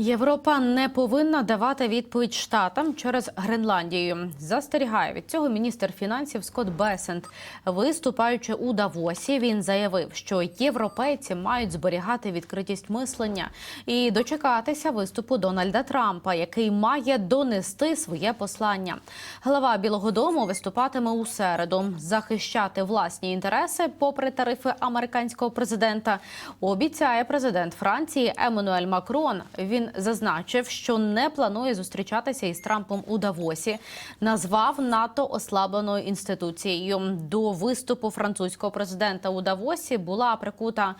Європа не повинна давати відповідь штатам через Гренландію. Застерігає від цього міністр фінансів Скотт Бесент. Виступаючи у Давосі, він заявив, що європейці мають зберігати відкритість мислення і дочекатися виступу Дональда Трампа, який має донести своє послання. Глава Білого Дому виступатиме у середу, захищати власні інтереси, попри тарифи американського президента. Обіцяє президент Франції Еммануель Макрон. Він зазначив, що не планує зустрічатися із Трампом у Давосі. Назвав НАТО ослабленою інституцією. До виступу французького президента у Давосі була прикута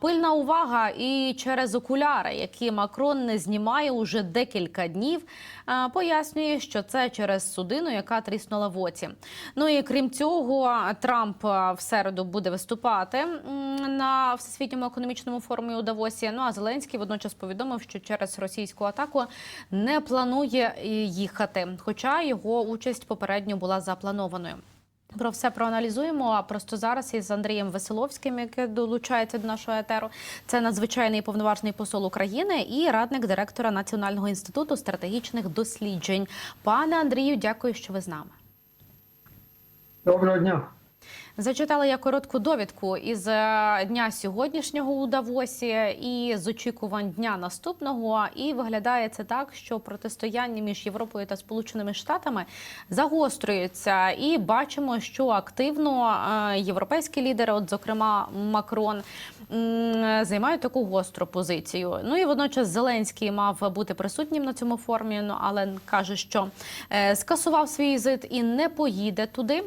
пильна увага і через окуляри, які Макрон не знімає уже декілька днів. Пояснює, що це через судину, яка тріснула в оці. Ну і крім цього, Трамп в середу буде виступати на всесвітньому економічному форумі у Давосі. Ну а Зеленський водночас повідомив, що через російську атаку не планує е, їхати, хоча його участь попередньо була запланованою. Про все проаналізуємо. А просто зараз із Андрієм Веселовським, який долучається до нашого етеру. Це надзвичайний повноважний посол України і радник директора Національного інституту стратегічних досліджень. Пане Андрію, дякую, що ви з нами. Доброго дня. Зачитала я коротку довідку із е, дня сьогоднішнього у Давосі і з очікувань дня наступного. І виглядає це так, що протистояння між Європою та Сполученими Штатами загострюється, і бачимо, що активно е, європейські лідери, от зокрема Макрон, займають таку гостру позицію. Ну і водночас Зеленський мав бути присутнім на цьому форумі, ну але каже, що е, скасував свій візит і не поїде туди.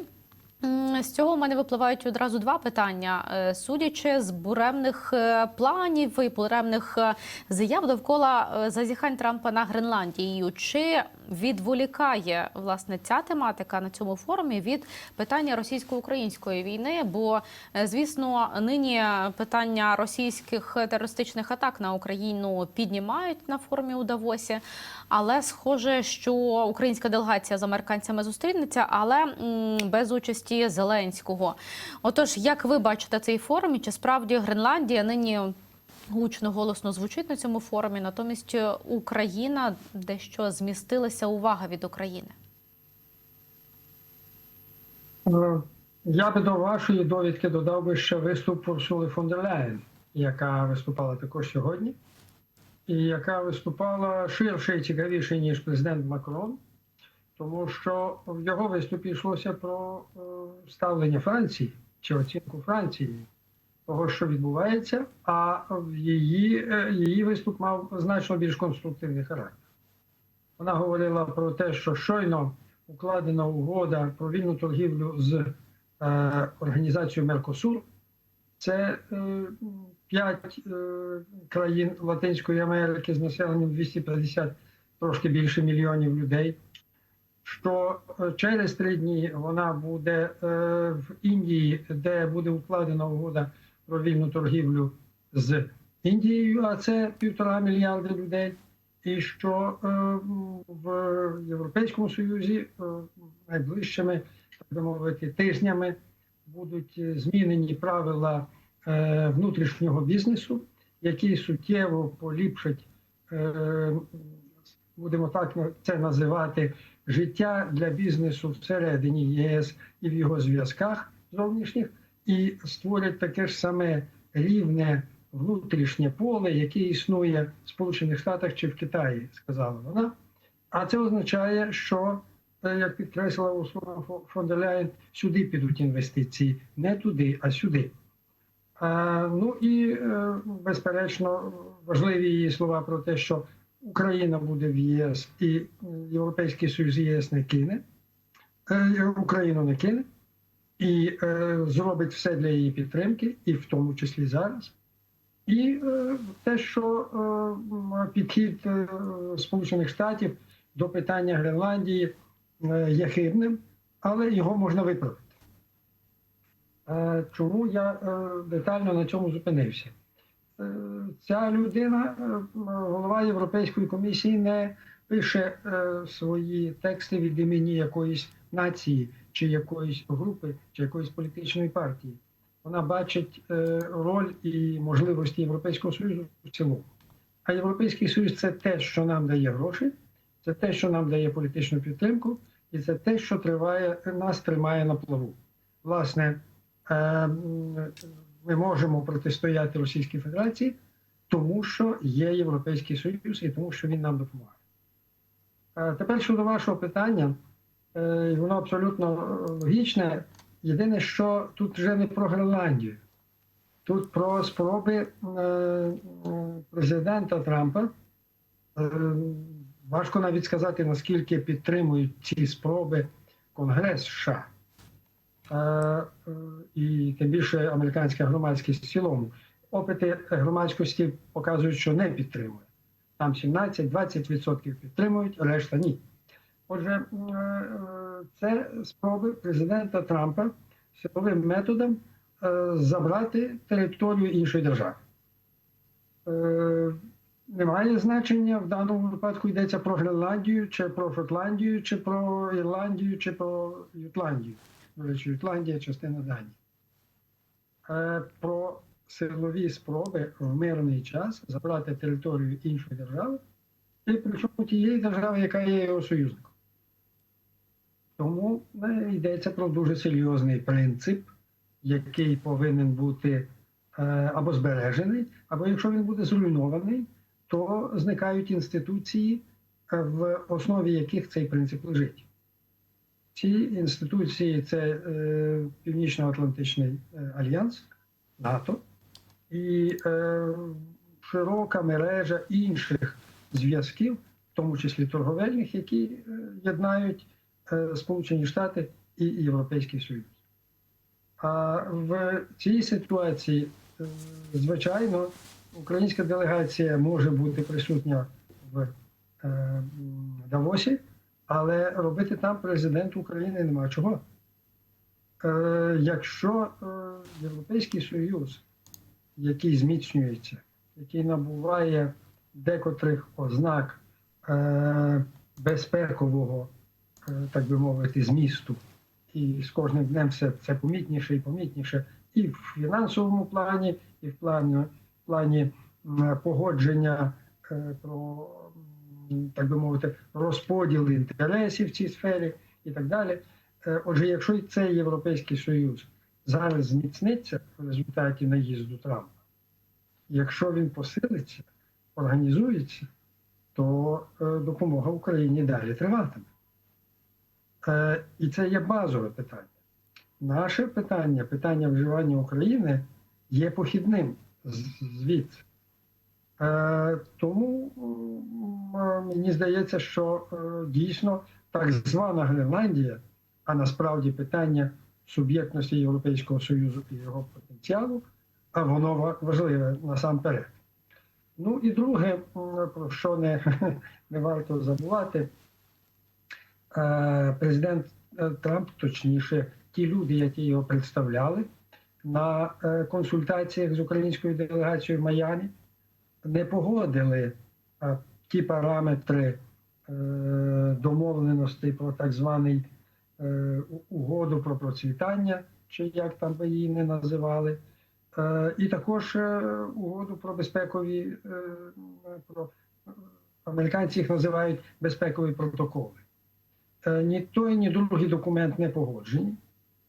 З цього в мене випливають одразу два питання. Е, Судячи з буремних е, планів і буремних е, заяв довкола зазіхань Трампа на Гренландію, чи відволікає власне ця тематика на цьому форумі від питання російсько-української війни? Бо, е, звісно, нині питання російських терористичних атак на Україну піднімають на форумі у Давосі, але схоже, що українська делегація з американцями зустрінеться, але без участі Зеленського. Отож, як ви бачите цей форум, чи справді Гренландія нині гучно голосно звучить на цьому форумі? Натомість Україна дещо змістилася увага від України. Е, Я би до вашої довідки додав би ще виступ Урсули фон дер Ляєн, яка виступала також сьогодні, і яка виступала ширше і цікавіше, ніж президент Макрон, тому що в його виступі йшлося про е, ставлення Франції чи оцінку Франції того, що відбувається, а її, е, її виступ мав значно більш конструктивний характер. Вона говорила про те, що щойно укладена угода про вільну торгівлю з е, організацією Меркосур. Це е, п'ять е, країн Латинської Америки з населенням 250 трошки більше мільйонів людей. Що е, через три дні вона буде е, в Індії, де буде укладена угода про вільну торгівлю з Індією, а це півтора мільярда людей. І що е, в Європейському Союзі е, найближчими так би мовити тижнями будуть змінені правила е, внутрішнього бізнесу, які суттєво поліпшать, будемо так це називати, життя для бізнесу всередині ЄС і в його зв'язках зовнішніх, і створять таке ж саме рівне внутрішнє поле, яке існує в Сполучених Штатах чи в Китаї, сказала вона. А це означає, що, е, як підкреслила Урсула фон дер Ляєн, сюди підуть інвестиції, не туди, а сюди. А, ну і, е, безперечно, важливі її слова про те, що Україна буде в ЄС і Європейський Союз ЄС не кине, е, Україну не кине і е, зробить все для її підтримки, і в тому числі зараз. І е, те, що е, підхід е, Сполучених Штатів до питання Гренландії е, є хибним, але його можна виправити. Е, чому я е, детально на цьому зупинився? Е, ця людина, е, голова Європейської комісії, не пише е, свої тексти від імені якоїсь нації, чи якоїсь групи, чи якоїсь політичної партії. Вона бачить е, роль і можливості Європейського Союзу в цілому. А Європейський Союз це те, що нам дає гроші, це те, що нам дає політичну підтримку, і це те, що триває, нас тримає на плаву. Власне, е, ми можемо протистояти Російській Федерації, тому що є Європейський Союз і тому, що він нам допомагає. Е, Тепер щодо вашого питання, е, воно абсолютно е, логічне. Єдине, що тут вже не про Гренландію, тут про спроби е, президента Трампа. Важко навіть сказати, наскільки підтримують ці спроби Конгрес США. І тим більше американська громадськість в цілому. Опити громадськості показують, що не підтримує. Там 17-20% підтримують, решта ні. Отже, е, е, це спроби президента Трампа силовим методом е, забрати територію іншої держави. Немає значення в даному випадку йдеться про Гренландію, чи про Шотландію, чи про Ірландію, чи про Ютландію. До речі, Ютландія частина Данії. Про силові спроби в мирний час забрати територію іншої держави, і причому тієї держави, яка є його союзником. Тому е, йдеться про дуже серйозний принцип, який повинен бути е, або збережений, або якщо він буде зруйнований, то зникають інституції, е, в основі яких цей принцип лежить. Ці інституції це Північно-Атлантичний альянс, НАТО і широка мережа інших зв'язків, в тому числі торговельних, які єднають Сполучені Штати і Європейський Союз. А в цій ситуації, е, звичайно, українська делегація може бути присутня в е, Давосі, але робити там президент України нема чого. Е, Якщо е, Європейський Союз, який зміцнюється, який набуває декотрих ознак е, безпекового, е, так би мовити, змісту, і з кожним днем все це помітніше і помітніше, і в фінансовому плані, і в плані, плані погодження е, про, так би мовити, розподіл інтересів в цій сфері і так далі. Е, Отже, якщо і цей Європейський Союз зараз зміцниться в результаті наїзду Трампа, якщо він посилиться, організується, то е, допомога Україні далі триватиме. Е, І це є базове питання. Наше питання, питання вживання України, є похідним звідси. Е, Тому е, мені здається, що дійсно так звана Гренландія, а насправді питання суб'єктності Європейського Союзу і його потенціалу, а воно важливе насамперед. Ну і друге, про що не, не варто забувати, президент е, Трамп, точніше, ті люди, які його представляли на е, консультаціях з українською делегацією в Майамі, не погодили е, ті параметри е, домовленостей про так званий е, угоду про процвітання, чи як там би її не називали, е, і також е, угоду про безпекові е, про американці їх називають безпекові протоколи. Е, Ні той, ні другий документ не погоджені,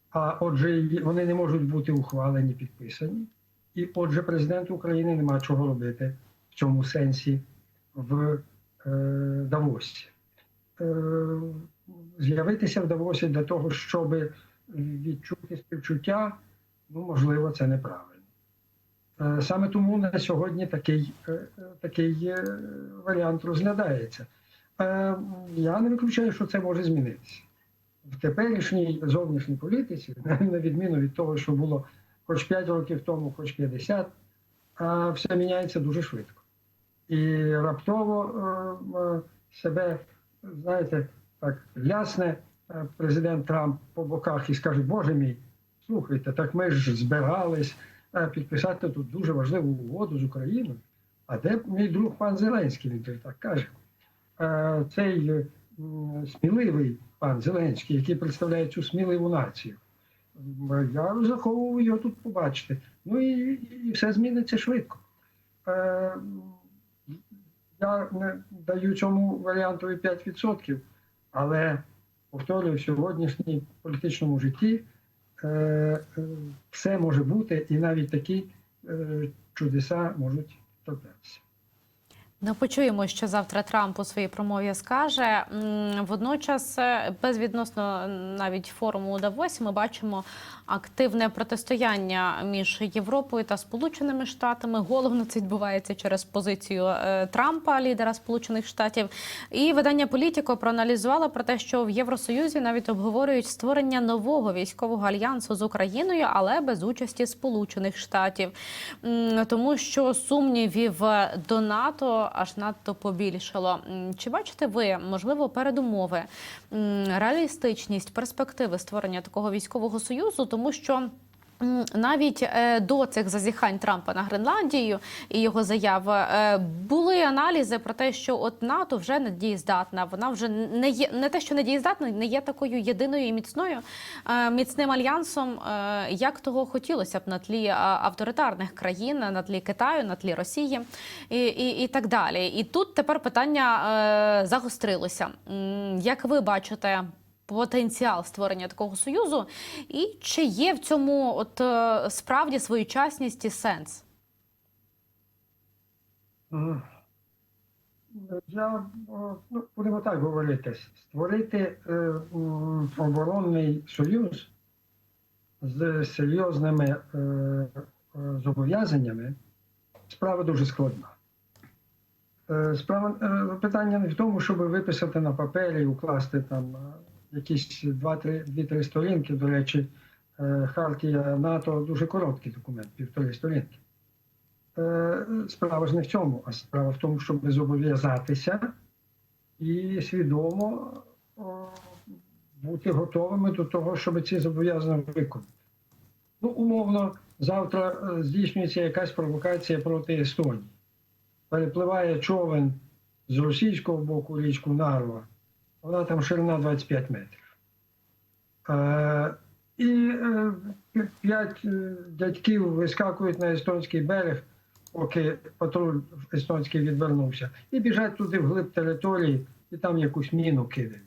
а отже, вони не можуть бути ухвалені, підписані. І отже, президенту України нема чого робити в цьому сенсі в е, Давосі. Е, з'явитися в Давосі для того, щоб відчути співчуття, ну, можливо, це неправильно. Е, Саме тому на сьогодні такий, е, е, такий е, варіант розглядається. Е, Я не виключаю, що це може змінитися. В теперішній зовнішній політиці, на відміну від того, що було хоч 5 років тому, хоч 50, а все міняється дуже швидко. І раптово е, е, себе, знаєте, так лясне е, президент Трамп по боках і скаже, Боже мій, слухайте, так ми ж збирались е, підписати тут дуже важливу угоду з Україною. А де мій друг пан Зеленський, він так каже. Цей е, сміливий пан Зеленський, який представляє цю сміливу націю. Я розраховую його тут побачити. Ну і, і все зміниться швидко. Е, я не даю цьому варіантові 5%, але повторюю, в сьогоднішній політичному житті е, все може бути, і навіть такі чудеса можуть траплятися. Ну, почуємо, що завтра Трамп у своїй промові скаже. Водночас, е, безвідносно навіть форуму у Давосі, ми бачимо активне протистояння між Європою та Сполученими Штатами. Головно це відбувається через позицію е, Трампа, лідера Сполучених Штатів. І видання Політіко проаналізувало про те, що в Євросоюзі навіть обговорюють створення нового військового альянсу з Україною, але без участі Сполучених Штатів, тому що сумнівів до НАТО аж надто побільшало. Чи бачите ви можливо передумови, реалістичність перспективи створення такого військового союзу, тому що. Навіть е, до цих зазіхань Трампа на Гренландію і його заяв е, були аналізи про те, що от НАТО вже не дієздатна. Вона вже не є не те, що не дієздатна, не є такою єдиною і міцною е, міцним альянсом, як того хотілося б на тлі авторитарних країн, на тлі Китаю, на тлі Росії і, і, і так далі. І тут тепер питання загострилося. Як ви бачите? Потенціал створення такого союзу, і чи є в цьому от е, справді своєчасність і сенс? Я ну, будемо так говорити. Створити е, оборонний союз з серйозними е, е, зобов'язаннями справа дуже складна. Е, Справа е, питання не в тому, щоб виписати на папері укласти там е, якісь 2-3 сторінки. До речі, е, Хартія НАТО дуже короткий документ, півтори сторінки. Е, Справа ж не в цьому, а справа в тому, щоб зобов'язатися і свідомо бути готовими до того, щоб ці зобов'язання виконати. Ну, умовно, завтра е, здійснюється якась провокація проти Естонії. Перепливає човен з російського боку річку Нарва. Вона там ширина 25 метрів. Е, і е, п'ять е, дядьків вискакують на естонський берег, поки патруль естонський відвернувся, і біжать туди вглиб території, і там якусь міну кидають.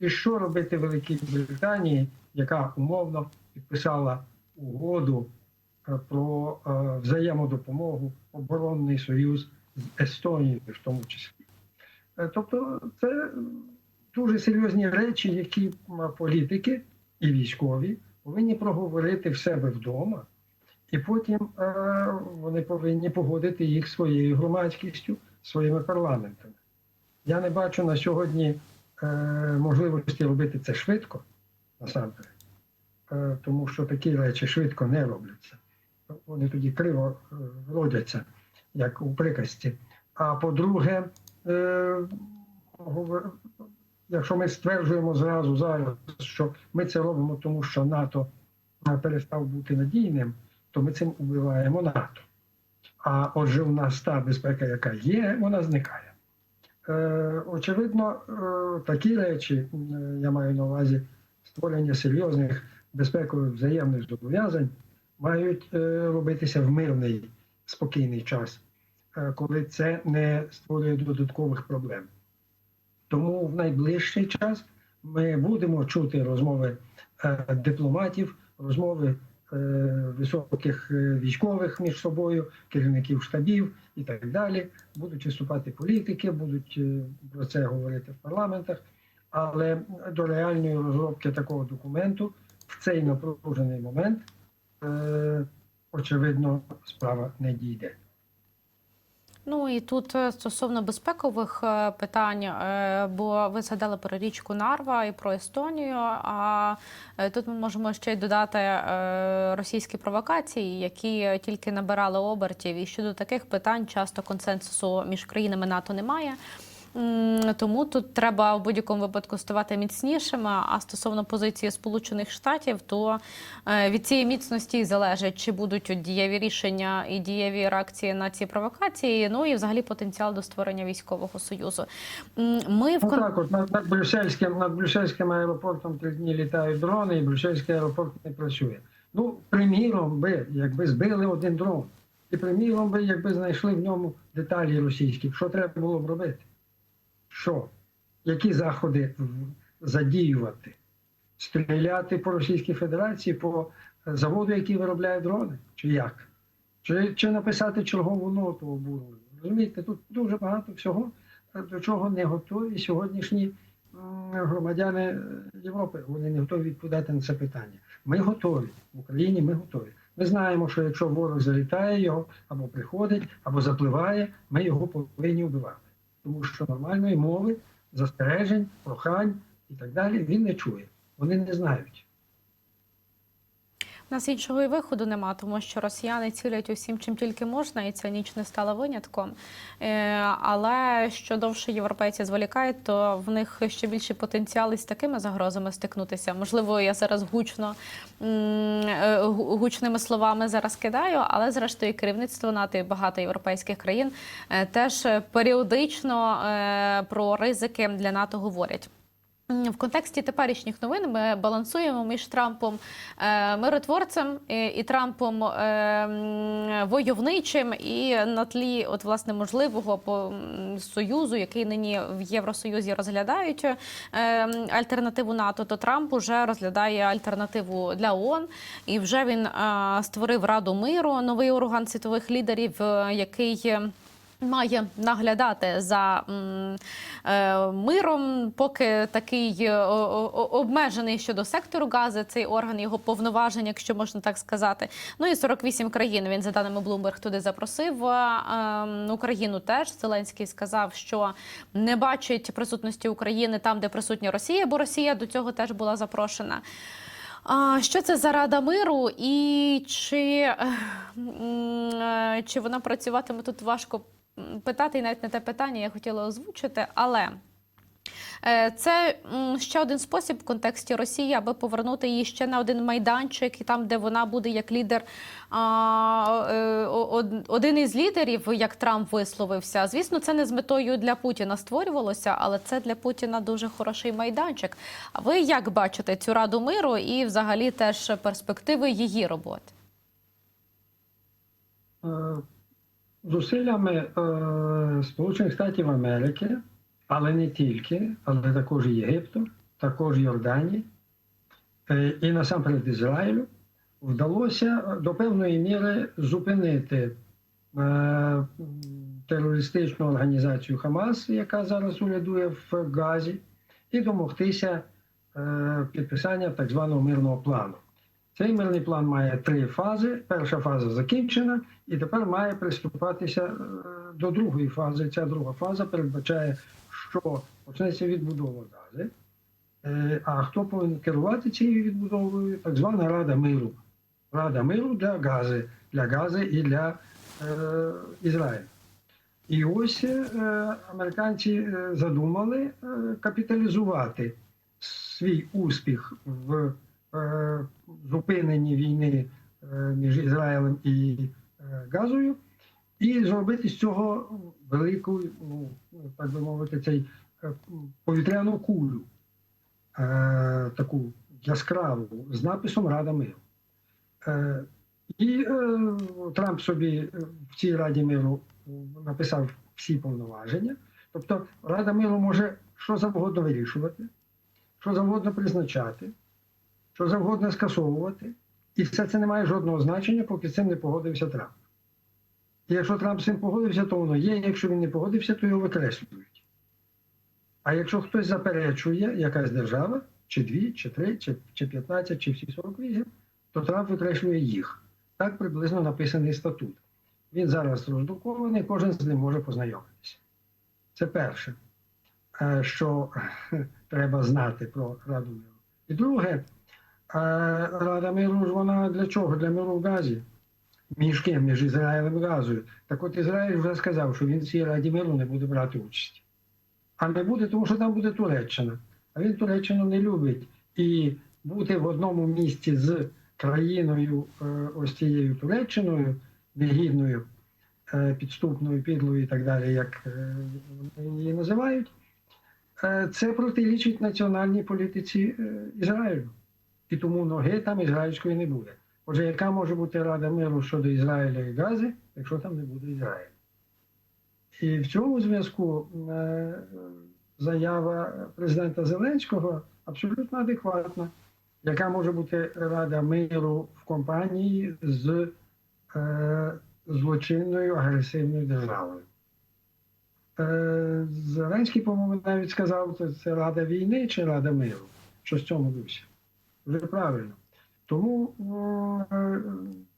І що робити Великій Британії, яка умовно підписала угоду про взаємодопомогу, оборонний союз з Естонією в тому числі. Тобто це дуже серйозні речі, які політики і військові повинні проговорити в себе вдома, і потім е, вони повинні погодити їх своєю громадськістю, своїми парламентами. Я не бачу на сьогодні е, можливості робити це швидко, насамперед, е, тому що такі речі швидко не робляться. Вони тоді криво родяться, як у приказці. А по-друге, якщо ми стверджуємо зразу зараз, що ми це робимо, тому що НАТО е, перестав бути надійним, то ми цим убиваємо НАТО. А отже, у нас та безпека, яка є, вона зникає. Е, очевидно, е, такі речі, м, я маю на увазі створення серйозних безпекових взаємних зобов'язань, мають е, робитися в мирний спокійний час, е, коли це не створює додаткових проблем. Тому в найближчий час ми будемо чути розмови е, дипломатів, розмови е, високих е, військових між собою, керівників штабів і так далі. Будуть виступати політики, будуть про це говорити в парламентах. Але до реальної розробки такого документу в цей напружений момент, очевидно, справа не дійде. Ну і тут е, стосовно безпекових е, питань, е, бо ви згадали про річку Нарва і про Естонію. А тут ми можемо ще й додати російські провокації, які тільки набирали обертів. І щодо таких питань часто консенсусу між країнами НАТО немає. Тому тут треба в будь-якому випадку ставати міцнішими. А стосовно позиції Сполучених Штатів, то е, від цієї міцності залежить, чи будуть дієві рішення і дієві реакції на ці провокації. Ну і взагалі потенціал до створення військового союзу. Ми в Ну так, от над, над Брюссельським, над Брюссельським аеропортом три дні літають дрони, і Брюссельський аеропорт не працює. Ну, приміром, би, якби збили один дрон, І приміром би, якби знайшли в ньому деталі російські, що треба було б робити? Що? Які заходи задіювати? Стріляти по Російській Федерації, по заводу, який виробляє дрони? Чи як? Чи, чи написати чергову ноту обурення? Розумієте, тут дуже багато всього, е, до чого не готові сьогоднішні громадяни е, Європи. Вони не готові відповідати на це питання. Ми готові в Україні. Ми готові. Ми знаємо, що якщо ворог залітає його або приходить, або запливає, ми його повинні вбивати. Тому що нормальної мови, застережень, прохань і так далі він не чує. Вони не знають. Нас іншого і виходу нема, тому що росіяни цілять усім, чим тільки можна, і ця ніч не стала винятком. Е, Але що довше європейці зволікають, то в них ще більший потенціал із такими загрозами стикнутися. Можливо, я зараз гучно е, гу- гучними словами зараз кидаю, але зрештою керівництво НАТО і багато європейських країн е, теж періодично про ризики для НАТО говорять. В контексті теперішніх новин ми балансуємо між Трампом е, миротворцем і, і Трампом е, войовничим, і на тлі от власне можливого по союзу, який нині в Євросоюзі розглядають е, альтернативу НАТО, то Трамп уже розглядає альтернативу для ООН, і вже він е, створив Раду миру, новий орган світових лідерів, е, який. Е, Має наглядати за е, миром, поки такий е, обмежений щодо сектору гази, цей орган його повноважень, якщо можна так сказати. Ну і 48 країн він за даними Bloomberg туди запросив. Ем, Україну теж Зеленський сказав, що не бачить присутності України там, де присутня Росія, бо Росія до цього теж була запрошена. А що це за рада миру, і чи, е, е, чи вона працюватиме тут важко питати, і навіть не те питання я хотіла озвучити, але. Е, Це ще один спосіб в контексті Росії, аби повернути її ще на один майданчик, і там, де вона буде як лідер, е, один із лідерів, як Трамп висловився. Звісно, це не з метою для Путіна створювалося, але це для Путіна дуже хороший майданчик. А ви як бачите цю раду миру і взагалі теж перспективи її роботи? Е, Зусиллями Сполучених Штатів Америки, але не тільки, але також Єгипту, також Йорданії е, і насамперед Ізраїлю, вдалося до певної міри зупинити е, терористичну організацію Хамас, яка зараз урядує в Газі, і домогтися е, підписання так званого мирного плану. Цей мирний план має три фази. Перша фаза закінчена, і тепер має приступатися е, до другої фази. Ця друга фаза передбачає, що почнеться відбудова гази. Е, А хто повинен керувати цією відбудовою? Так звана Рада миру. Рада миру для гази, для гази і для е, Ізраїлю. І ось е, американці е, задумали е, капіталізувати свій успіх в е, зупиненні війни е, між Ізраїлем і е, Газою, і зробити з цього велику, ну, так би мовити, цей е, повітряну кулю, е, таку яскраву, з написом Рада миру. Е, І е, Трамп собі е, в цій Раді миру написав всі повноваження. Тобто Рада миру може що завгодно вирішувати, що завгодно призначати, що завгодно скасовувати. І все це не має жодного значення, поки з цим не погодився Трамп. І якщо Трамп з цим погодився, то воно є. Якщо він не погодився, то його викреслюють. А якщо хтось заперечує, якась держава, чи дві, чи три, чи, чи 15, чи всі 48, то Трамп викреслює їх. Так приблизно написаний статут. Він зараз роздрукований, кожен з ним може познайомитися. Це перше, е, що треба знати про Раду миру. І друге, е, Рада миру ж вона для чого? Для миру в Газі. Між ким? Між Ізраїлем і Газою. Так от Ізраїль вже сказав, що він в цій Раді миру не буде брати участь. А не буде, тому що там буде Туреччина. А він Туреччину не любить. І бути в одному місці з країною, е, ось цією Туреччиною, негідною, е, підступною, підлою і так далі, як е, її називають, це протирічить національній політиці Ізраїлю. І тому ноги там ізраїльської не буде. Отже, яка може бути Рада миру щодо Ізраїля і Гази, якщо там не буде Ізраїля? І в цьому зв'язку е, заява президента Зеленського абсолютно адекватна. Яка може бути Рада миру в компанії з е, злочинною агресивною державою? Е, Зеленський, по-моєму, навіть сказав, це, це Рада війни чи Рада миру. Що з цьому дусі? Вже правильно. Тому е,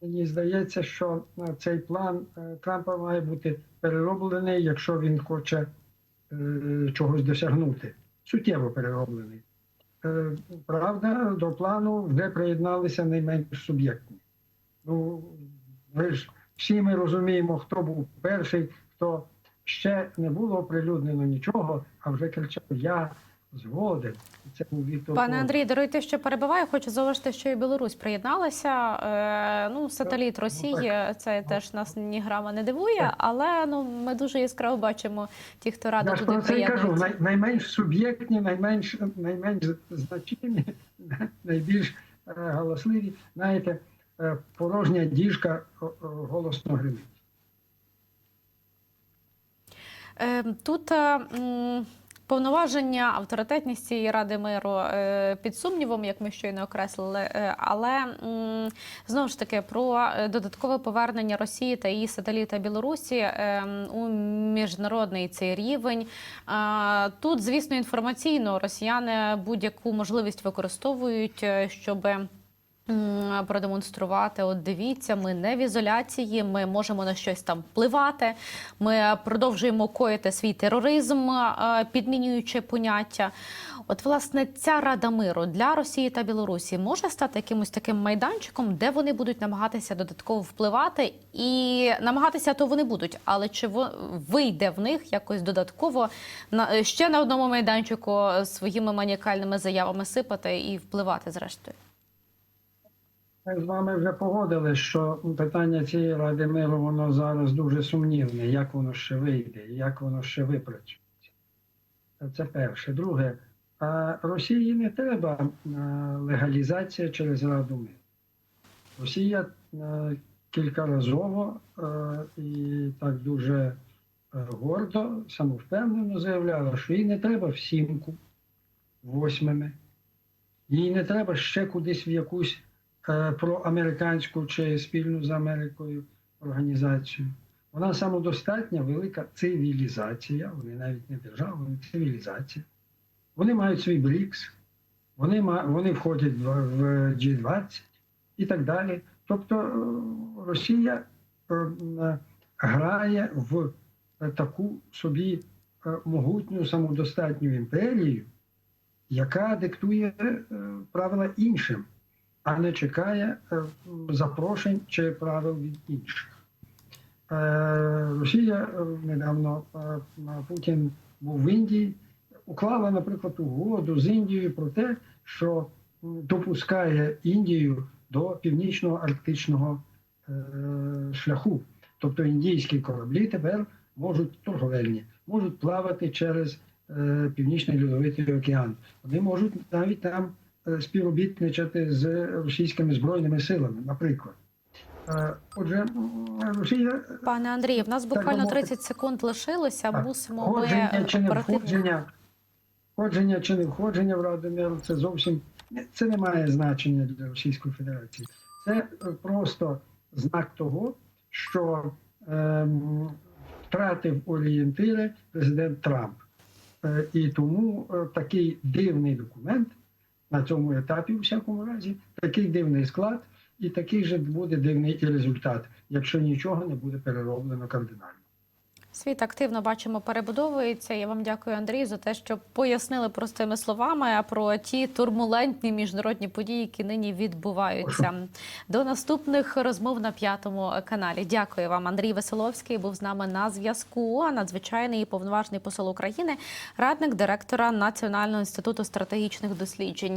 мені здається, що е, цей план е, Трампа має бути перероблений, якщо він хоче чогось досягнути. Суттєво перероблений. Правда, до плану вже приєдналися найменш суб'єктні. Ну, ви ж всі ми розуміємо, хто був перший, хто ще не було оприлюднено нічого, а вже кричав Я згоден. Це був Пане. Андрій, даруйте, що перебиваю. Хочу зауважити, що і Білорусь приєдналася. Е, ну, сателіт Росії, це теж нас ні грама не дивує, Так. але ну ми дуже яскраво бачимо ті, хто радо Я туди це і кажу. Най, найменш суб'єктні, найменш, найменш значимі, найбільш е, галасливі. Знаєте, е, порожня діжка голосно гримить. Е, Тут е, повноваження, авторитетність цієї ради миру е, під сумнівом, як ми щойно окреслили. Е, Але знову ж таки про е, додаткове повернення Росії та її сателіта Білорусі у міжнародний цей рівень. Тут, звісно, інформаційно росіяни будь-яку можливість використовують, щоб. Продемонструвати, от дивіться, ми не в ізоляції, ми можемо на щось там впливати. Ми продовжуємо коїти свій тероризм, е, підмінюючи поняття. От, власне, ця рада миру для Росії та Білорусі може стати якимось таким майданчиком, де вони будуть намагатися додатково впливати, і намагатися то вони будуть. Але чи вийде в них якось додатково на ще на одному майданчику своїми маніакальними заявами сипати і впливати зрештою? Ми з вами вже погодили, що питання цієї ради миру воно зараз дуже сумнівне, як воно ще вийде, як воно ще випрацюється. Це перше. Друге, Росії не треба е, легалізація через Раду миру. Росія е, кількаразово е, і так дуже гордо, самовпевнено заявляла, що їй не треба в сімку восьмими, їй не треба ще кудись в якусь е, проамериканську чи спільну з Америкою організацію. Вона самодостатня велика цивілізація, вони навіть не держава, вони цивілізація. Вони мають свій БРІКС, вони, вони входять в, в G20 і так далі. Тобто е, Росія е, грає в таку собі могутню самодостатню імперію, яка диктує правила іншим а не чекає е, запрошень чи правил від інших. Е, Росія е, недавно Путін був в Індії, уклала, наприклад, угоду з Індією про те, що допускає Індію до північно-арктичного е, шляху. Тобто індійські кораблі тепер можуть торговельні, можуть плавати через Північний Льодовитий океан. Вони можуть навіть там співробітничати з російськими збройними силами, наприклад. Е, Отже, Росія Пане Андрію, в нас буквально 30 секунд лишилося. Так, Мусимо ми входження чи не входження, входження чи не входження в Раду миру, це зовсім це не має значення для Російської Федерації. Це е, просто знак того, що ем, втратив орієнтири президент Трамп. Е, і тому е, такий дивний документ на цьому етапі, у всякому разі, такий дивний склад, і такий же буде дивний і результат, якщо нічого не буде перероблено кардинально. Світ активно бачимо перебудовується. Я вам дякую, Андрій, за те, що пояснили простими словами про ті турбулентні міжнародні події, які нині відбуваються. До наступних розмов на п'ятому каналі. Дякую вам, Андрій Веселовський. Був з нами на зв'язку. А Надзвичайний і повноважний посол України, радник директора Національного інституту стратегічних досліджень.